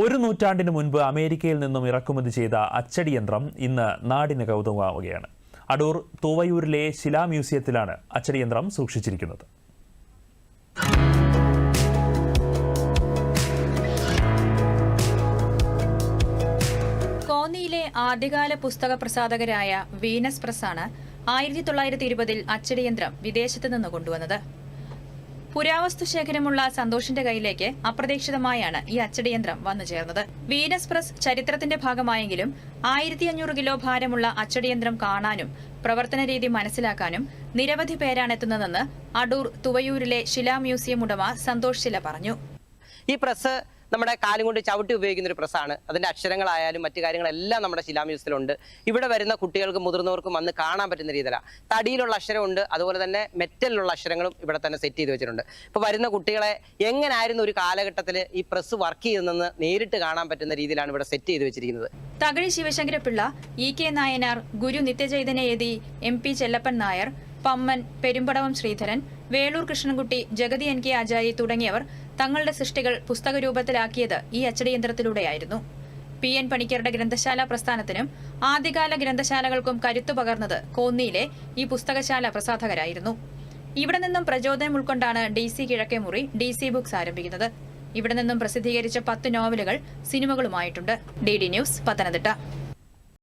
ഒരു നൂറ്റാണ്ടിന് മുൻപ് അമേരിക്കയിൽ നിന്നും ഇറക്കുമതി ചെയ്ത അച്ചടി യന്ത്രം ഇന്ന് നാടിന് കൗതുകമാവുകയാണ് അടൂർ തൂവയൂരിലെ ശിലാ മ്യൂസിയത്തിലാണ് അച്ചടി യന്ത്രം സൂക്ഷിച്ചിരിക്കുന്നത്. കോന്നിയിലെ ആദ്യകാല പുസ്തക പ്രസാധകരായ വീനസ് പ്രസ്സാണ് ആയിരത്തി തൊള്ളായിരത്തി ഇരുപതിൽ അച്ചടിയന്ത്രം വിദേശത്ത് നിന്ന് കൊണ്ടുവന്നത്. പുരാവസ്തു ശേഖരമുള്ള സന്തോഷിന്റെ കയ്യിലേക്ക് അപ്രതീക്ഷിതമായാണ് ഈ അച്ചടിയന്ത്രം വന്നു ചേർന്നത്. വീനസ് പ്രസ് ചരിത്രത്തിന്റെ ഭാഗമായെങ്കിലും ആയിരത്തി അഞ്ഞൂറ് കിലോ ഭാരമുള്ള അച്ചടിയന്ത്രം കാണാനും പ്രവർത്തന രീതി മനസ്സിലാക്കാനും നിരവധി പേരാണ് എത്തുന്നതെന്ന് അടൂർ തുവയൂരിലെ ശിലാ മ്യൂസിയം ഉടമ സന്തോഷ് ശില പറഞ്ഞു. ഈ പ്രസ് നമ്മുടെ കാലും കൊണ്ട് ചവിട്ടി ഉപയോഗിക്കുന്ന ഒരു പ്രസ്സാണ്. അതിന്റെ അക്ഷരങ്ങളായാലും മറ്റു കാര്യങ്ങളെല്ലാം നമ്മുടെ ശിലാമ്യൂസിലുണ്ട്. ഇവിടെ വരുന്ന കുട്ടികൾക്കും മുതിർന്നവർക്കും വന്ന് കാണാൻ പറ്റുന്ന രീതിയിലാണ് തടിയിലുള്ള അക്ഷരമുണ്ട് അതുപോലെ തന്നെ മെറ്റലിലുള്ള അക്ഷരങ്ങളും ഇവിടെ തന്നെ സെറ്റ് ചെയ്ത് വെച്ചിട്ടുണ്ട്. ഇപ്പോൾ വരുന്ന കുട്ടികളെ എങ്ങനായിരുന്നു ഒരു കാലഘട്ടത്തിൽ ഈ പ്രസ് വർക്ക് ചെയ്യുന്നതെന്ന് നേരിട്ട് കാണാൻ പറ്റുന്ന രീതിയിലാണ് ഇവിടെ സെറ്റ് ചെയ്ത് വെച്ചിരിക്കുന്നത്? Thakazhi Sivasankara Pillai E K Nayanar Guru Nithya Chaitanya Yati M P Chellappan Nair Pamman Perumbadavam Sreedharan Veloor Krishnankutty Jagathy N K Achari തുടങ്ങിയവർ തങ്ങളുടെ സൃഷ്ടികൾ പുസ്തക രൂപത്തിലാക്കിയത് ഈ അച്ചടിയന്ത്രത്തിലൂടെയായിരുന്നു. പി എൻ പണിക്കരുടെ ഗ്രന്ഥശാല പ്രസ്ഥാനത്തിനും ആദ്യകാല ഗ്രന്ഥശാലകൾക്കും കരുത്തു പകർന്നത് കോന്നിയിലെ ഈ പുസ്തകശാല പ്രസാധകരായിരുന്നു. ഇവിടെ നിന്നും പ്രചോദനം ഉൾക്കൊണ്ടാണ് D C Kizhakemuri D C books ആരംഭിക്കുന്നത്. ഇവിടെ നിന്നും പ്രസിദ്ധീകരിച്ച പത്ത് നോവലുകൾ സിനിമകളുമായിട്ടുണ്ട്. D D news Pathanamthitta.